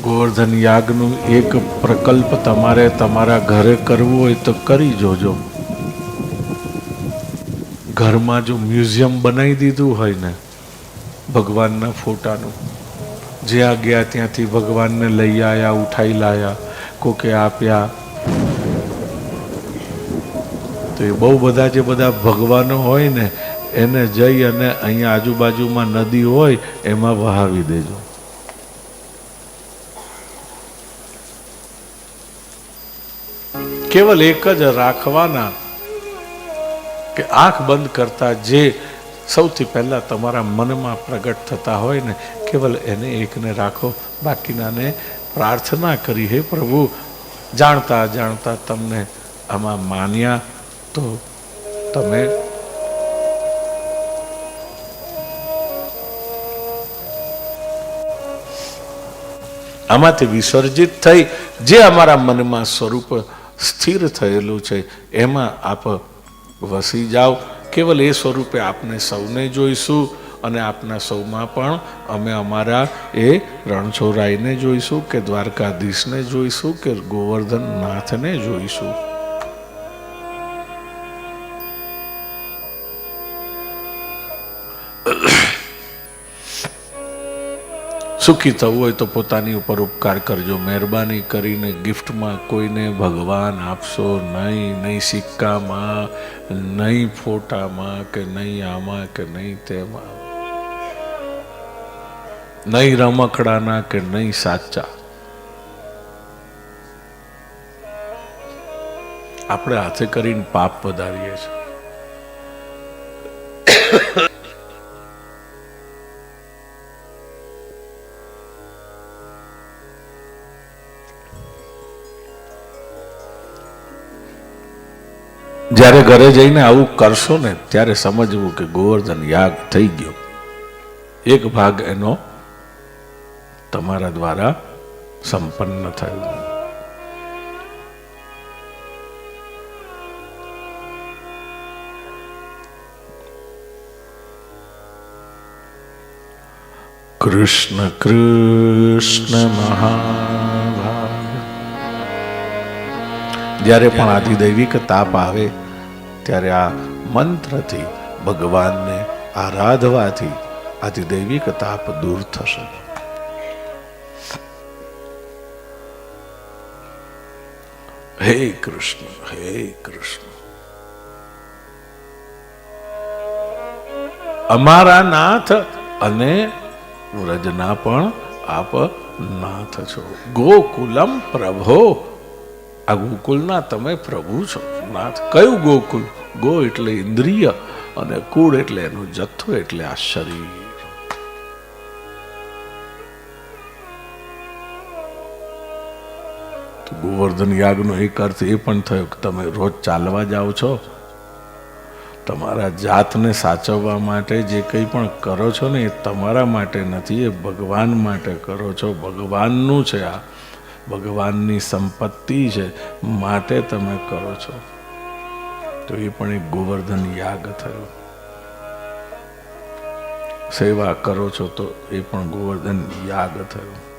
ગોવર્ધન યાગનું એક પ્રકલ્પ તમારે તમારા ઘરે કરવું હોય તો કરી જોજો. ઘરમાં જો મ્યુઝિયમ બનાવી દીધું હોય ને, ભગવાનના ફોટાનું જ્યાં ગયા ત્યાંથી ભગવાનને લઈ આવ્યા ઉઠાઈ લાયા, કોકે આપ્યા. તો એ બહુ બધા જે બધા ભગવાનો હોય ને, એને જઈ અને અહીંયા આજુબાજુમાં નદી હોય, એમાં વહાવી દેજો. કેવલ એક જ રાખવાના કે આંખ બંધ કરતા જે સૌથી પહેલા તમારા મનમાં પ્રગટ થતા હોય ને, કેવલ એને એકને રાખો. બાકીનાને પ્રાર્થના કરી, હે પ્રભુ, જાણતા જાણતા તમને આમાં માન્યા તો તમે આમાંથી વિસર્જિત થઈ જે અમારા મનમાં સ્વરૂપ સ્થિર થયેલું છે. એમાં આપ વસી જાઓ. કેવલ એ સ્વરૂપે આપને સૌને જોઈશું અને આપના સૌમાં પણ અમે અમારા એ રણછોરાઈને જોઈશું કે દ્વારકાધીશને જોઈશું કે ગોવર્ધન નાથને જોઈશું. સુખી થવું હોય તો પોતાની ઉપર ઉપકાર કરજો. મહેરબાની કરીને ગિફ્ટમાં કોઈને ભગવાન આપશો નહીં. નહીં સિક્કામાં, નહીં ફોટામાં કે નહીં આમાં કે નહીં તેમાં. નહીં રમકડાના કે નહીં સાચા. આપણે હાથે કરીને પાપ વધારીએ છીએ. જ્યારે ઘરે જઈને આવું કરશો ને, ત્યારે સમજવું કે ગોવર્ધન યાગ થઈ ગયો. એક ભાગ એનો તમારા દ્વારા સંપન્ન થયો. કૃષ્ણ કૃષ્ણ મહાભાગ જ્યારે પણ આદિદૈવિક તાપ આવે ત્યારે આ મંત્રથી ભગવાનને આરાધવાથી આધિદૈવિક તાપ દૂર થશે. હે કૃષ્ણ હે કૃષ્ણ. અમારા નાથ અને વ્રજના પણ આપ નાથ છો. ગોકુલમ પ્રભો. આ ગોકુલના તમે પ્રભુ છો. નાથ, કયું ગોકુલ ગો એટલે ઇન્દ્રિય અને કુળ એટલે એનો જથ્થો એટલે આ શરીર. ગોવર્ધન યાગનો એક અર્થ એ પણ થયો કે તમે રોજ ચાલવા જાઓ છો. તમારા જાતને સાચવવા માટે જે કંઈ પણ કરો છો ને એ તમારા માટે નથી, એ ભગવાન માટે કરો છો. ભગવાનનું છે આ. ભગવાનની સંપત્તિ છે માટે તમે કરો છો. તો એ પણ એક ગોવર્ધન યાગ થયો. સેવા કરો છો તો એ પણ ગોવર્ધન યાગ થયો.